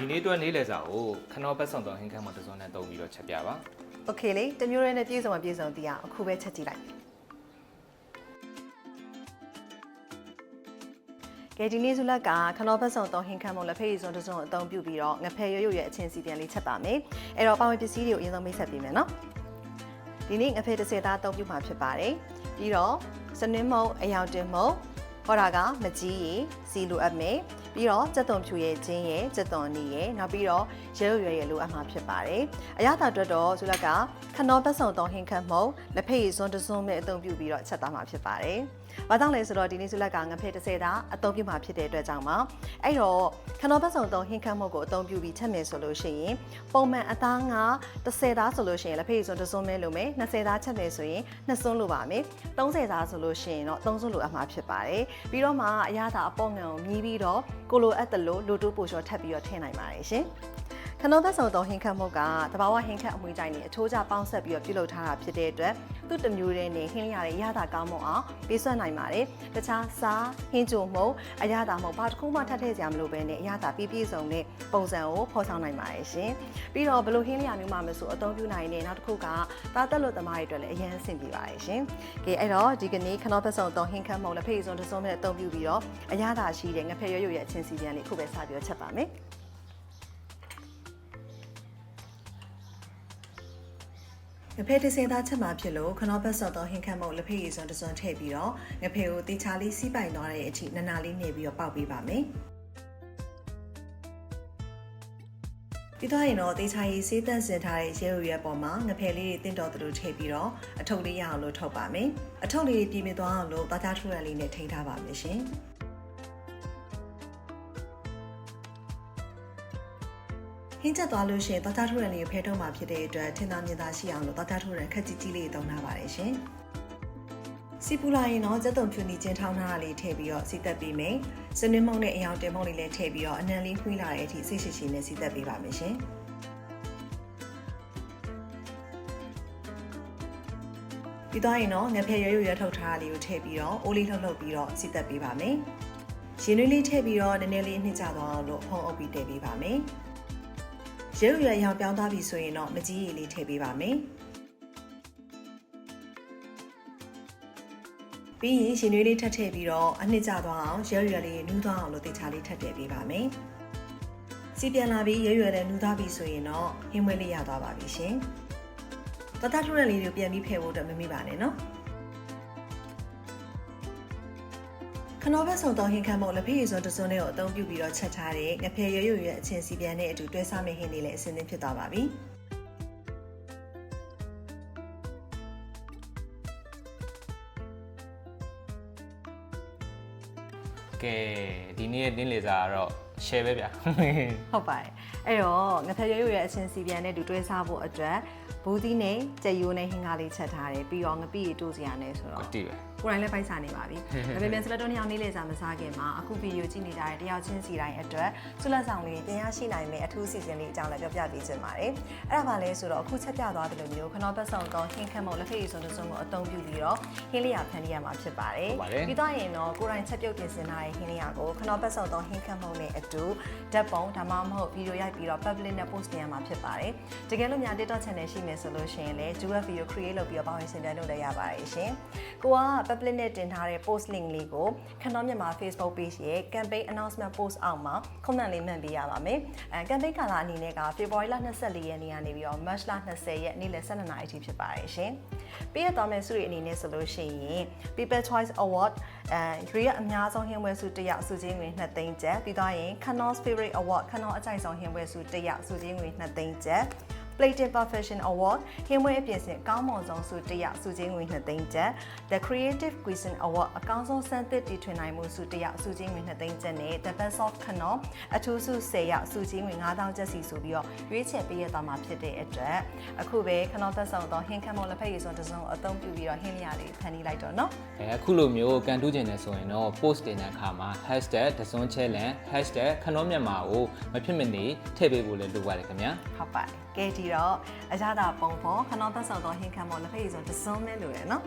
ဒီနေ့အတွက်နေ့လည်စာကိုခနောပတ်ဆောင်တော့ဟင်းခမ်းမှာတစ်စုံနဲ့တုံးပြီးတော့ချက်ပြပါ โอเคလေတမျိုးရဲနဲ့ပြေဆုံးမပြေဆုံးတီးအောင်အခုပဲချက်ကြည့်လိုက်ကဲဒီနေ့စုလက်ကခနောဘတ်ဆောင်တော့ဟင်းခမ်းမုံလက်ဖက်ရည်စွန်းတစ်စုံအသုံးပြုပြီးတော့ငဖယ်ရွရွရဲ့အချင်းစီပြန်လေးချက်ပါမယ်အဲ့တော့ပါဝင်ပစ္စည်းတွေကိုအရင်ဆုံးမိတ်ဆက်ပေးမယ်နော်ဒီနေ့ငဖယ်တစ်စက်သားအသုံးပြုမှာဖြစ်ပါတယ်ပြီးတော့စနွင်းမုံအယောင်တင်မုံဟောတာကမကြီးရည်စီလိုအပ်မယ် ပြီးတော့စက်သွန်ဖြူရဲ့ချင်းရဲ့စက်သွန်နီရဲ့နောက်ပြီးတော့ရဲရွရွရဲ့လိုအပ်မှာဖြစ်ပါတယ်အရသာအတွက်တော့စုလက်ကခနောဘတ်ဆောင်တော့ဟင်းခမ်းမုံလက်ဖက်ရည်စွန်းတစ်စုံနဲ့အသုံးပြုပြီးတော့ချက်သားမှာဖြစ်ပါတယ်။ဘာကြောင့်လဲဆိုတော့ဒီနေ့စုလက်ကငဖက်30တာအသုံးပြုမှာဖြစ်တဲ့အတွက်ကြောင့်ပါ။အဲ့တော့ခဏဘတ်ဆောင်သုံးဟင်းခတ်မှုတ်ကိုအသုံးပြုပြီးချက်မယ်ဆိုလို့ရှိရင်ပုံမှန်အသားငါ30တာဆိုလို့ရှိရင်လက်ဖက်ရည်စွန်းတစ်စွန်းမဲလိုမယ်20တာချက်မယ်ဆိုရင်2စွန်းလိုပါမယ်30တာဆိုလို့ရှိရင်တော့3စွန်းလိုအပ်မှာဖြစ်ပါတယ်။ပြီးတော့မှအရသာအပေါ်ငံကိုမြည်ပြီးတော့ ကိုလိုအပ်တယ်လို့လိုတိုးပို့ချောထပ်ပြီးတော့ထည့်နိုင်ပါတယ်ရှင်။ ခဏသက်ဆောင်သောဟင်းခတ်မှုတ်ကတဘာဝဟင်းခတ်အမွေတိုင်းနဲ့အချိုးကျပေါင်းဆက်ပြီးတော့ပြုလုပ်ထားတာဖြစ်တဲ့အတွက်သူ့တစ်မျိုးတည်းနဲ့ဟင်းလျာတဲ့ရတာကောင်းမွန်အောင်ပေးဆွတ်နိုင်ပါတယ်။တခြားစားဟင်းကြုံမှုအရတာမဟုတ်ဘာတစ်ခုမှထပ်ထည့်ကြမလို့ပဲနဲ့အရတာပြည့်ပြည့်စုံတဲ့ပုံစံကိုဖော်ဆောင်နိုင်ပါတယ်ရှင်။ပြီးတော့ဘလို့ဟင်းလျာမျိုးမှမဆိုအသုံးပြုနိုင်တဲ့နောက်တစ်ခုကသားသက်လို့သမားတွေအတွက်လည်းအရင်အဆင်ပြေပါတယ်ရှင်။ကဲအဲ့တော့ဒီကနေ့ခဏသက်ဆောင်သောဟင်းခတ်မှုတ်လက်ဖေးစုံတစ်စုံနဲ့အသုံးပြုပြီးတော့အရတာရှိတဲ့ငဖက်ရွရွရဲ့အချင်းစီပြန်လေးခုပဲစပြီးတော့ချက်ပါမယ်။ ငဖဲတစ်စင်သားချက်မှာဖြစ်လို့ခနောဘတ်ဆော့တော့ဟင်ခတ်မုတ်လက်ဖက်ရည်စွန်းတစ်စွန်းထည့်ပြီးတော့ငဖဲကိုတေချာလေးစီးပိုင်သွားတဲ့အထိနနာလေးနေပြီးတော့ပေါက်ပေးပါမယ်။ပြီးတော့ရင်တော့တေချာရည်စေးတန့်စင်ထားတဲ့ရဲရွယ်ပေါ်မှာငဖဲလေးတွေတင့်တော်သလိုထည့်ပြီးတော့အထုပ်လေးရအောင်လို့ထုတ်ပါမယ်။အထုပ်လေးတွေပြင်ပြသွားအောင်လို့တာတာထူရန်လေးနဲ့ထိန်းထားပါမယ်ရှင်။ ဟင်းချက်သွားလို့ရှိရင်တောတာထိုးရန်လေးကိုဖဲထုတ်မှာဖြစ်တဲ့အတွက်ထင်သာမြင်သာရှိအောင်လို့တောတာထိုးရန်ခက်ကြီးကြီးလေးသုံးထားပါတယ်ရှင်။စီပူလာရင်တော့စက်တုံဖြူနေချင်းထောင်းထားတာလေးထည့်ပြီးတော့စီသက်ပေးမယ်။စနွင်းမုံနဲ့အယောင်တင်မုံလေးလည်းထည့်ပြီးတော့အနံလေးခွေးလာတဲ့အထိစိတ်ရှိရှိနဲ့စီသက်ပေးပါမယ်ရှင်။ပြီးတော့ရင်တော့ငဖက်ရွရွရွထုတ်ထားတာလေးကိုထည့်ပြီးတော့အိုးလေးလှုပ်လှုပ်ပြီးတော့စီသက်ပေးပါမယ်။ရင်နွေးလေးထည့်ပြီးတော့နည်းနည်းလေးနှိမ့်ချသွားအောင်လို့ဖုံးအုပ်ပြီးတည်ပေးပါမယ်။ ရဲရွယ်ရောင်ပြောင်းသွားပြီဆိုရင်တော့မကြီးရည်လေးထည့်ပေးပါမယ်။ပြီးရင်ရှင်နွေးလေးထပ်ထည့်ပြီးတော့အနှစ်ကျသွားအောင်ရဲရွယ်လေးနူးသွားအောင်လို့တေချာလေးထပ်ထည့်ပေးပါမယ်။စီပြန်လာပြီးရဲရွယ်လည်းနူးသွားပြီဆိုရင်တော့ဟင်းမွေးလေးရသွားပါပြီရှင်။တတထူရလေးတွေကိုပြန်ပြီးဖယ်ဖို့အတွက်မမိပါနဲ့နော်။ ခနောဘက်ဆောင်တော့ဟင်ခံမို့လက်ဖေးရည်စွန်းတစ်စုံနဲ့ကိုအသုံးပြုပြီးတော့ချက်ထားတဲ့ငဖယ်ရွရွရွအချင်းစီပြန်နဲ့အတူတွဲစားမယ့်ဟင်းလေးလည်းအစင်းသင်းဖြစ်သွားပါပြီ။ကဲဒီနေ့ရဲ့နေ့လည်စာကတော့ share ပဲဗျာဟုတ်ပါတယ် အဲ့တော့ငဖက်ရွရွရဲ့အချင်းစီပြန်နဲ့တူတွဲစားဖို့အတွက်ဘူးသီးနဲ့ကြက်ရိုးနဲ့ဟင်းကားလေးချက်ထားတယ်ပြီးတော့ငပိရီတိုးစရာနဲ့ဆိုကတော့တိပဲကိုယ်တိုင်လည်းပိုက်စားနေပါပြီဒါပေမဲ့ဆလတ်တိုနှစ်ယောက်နေ့လေစာမစားခင်မှာအခုဗီဒီယိုကြည့်နေကြတဲ့တယောက်ချင်းစီတိုင်းအတွက်ဆလတ်ဆောင်လေးပြန်ရရှိနိုင်မယ့်အထူးစီစဉ်လေးအကြောင်းလည်းပြောပြပေးချင်ပါတယ်အဲ့ဒါပါလဲဆိုတော့အခုချက်ပြသွားတယ်လို့မျိုးခနောဘတ်ဆောင်တော့ဟင်းခတ်မုံလက်ဖက်ရည်စွန်းတစ်စုံကိုအသုံးပြုပြီးတော့ဟင်းလေးရဖန်ရမှာဖြစ်ပါတယ်ပြီးတော့ရင်တော့ကိုယ်တိုင်ချက်ပြုတ်ပြင်ဆင်ထားတဲ့ဟင်းလေးရကိုခနောဘတ်ဆောင်တော့ဟင်းခတ်မုံနဲ့အတူဓာတ်ပုံဒါမှမဟုတ်ဗီဒီယိုရိုက်ပြီးတော့ public နဲ့ post တင်ရမှာဖြစ်ပါတယ်တကယ်လို့များ TikTok channel ရှိမယ်ဆိုလို့ရှိရင်လည်း duet video create လုပ်ပြီးတော့ပါဝင်ဆင်ပြလုပ်လည်းရပါတယ်ရှင်ကိုက public နဲ့တင်ထားတဲ့ post link လေးကိုခဏမြန်မာ Facebook page ရဲ့ campaign announcement post အောက်မှာ comment လေးမှန်ပေးရပါမယ်အဲ campaign ကာလအနေနဲ့က February လ24ရက်နေ့ကနေပြီးတော့ March လ20ရက်နေ့လယ်12နာရီအထိဖြစ်ပါတယ်ရှင်ပေးရသွားမယ့်ဆုတွေအနေနဲ့ဆိုလို့ရှိရင် People Choice Award အဲရွေးရအများဆုံးဟင်းပွဲဆုတစ်ယောက်ဆုချင်းငွေ2သိန်းကျပ်ပြီးတော့ရင် Canon Favorite Award Canon အကြိုက်ဆုံးဟင်းပွဲဆုတစ်ယောက်ဆုချင်းငွေ2သိန်းကျပ် Plated Profession Award ဟင်းမွေးအပြင်ဆင်အကောင်းမွန်ဆုံးဆုတစ်ယောက်ဆုချင်းငွေ2သိန်းကျပ် The Creative Cuisine Award အကောင်းဆုံးစမ်းသစ်တီထွင်နိုင်မှုဆုတစ်ယောက်ဆုချင်းငွေ2သိန်းကျပ်နဲ့ The Best of Canon အထူးဆု10ယောက်ဆုချင်းငွေ9000ကျပ်စီဆိုပြီးတော့ရွေးချယ်ပေးရသွားမှာဖြစ်တဲ့အတွက်အခုပဲ Canon သက်ဆောင်တော့ဟင်းခမ်းမောလက်ဖက်ရည်စွန်းတစ်စုံအသုံးပြုပြီးတော့ဟင်းလျာလေးဖန်တီးလိုက်တော့နော်အဲအခုလိုမျိုးကန်တူးကျင်နေဆိုရင်တော့ post တင်တဲ့အခါမှာ #dazon challenge #ခနောမြန်မာကိုမဖြစ်မနေထည့်ပေးဖို့လည်းလိုပါတယ်ခင်ဗျာဟုတ်ပါတယ်ကဲဒီတော့အကြတာပုံဖော်ခဏသက်ဆောင်တော့ဟင်းခမ်းမောလက်ဖက်ရည်စွန်းတစ်စုံနဲ့လိုတယ်နော်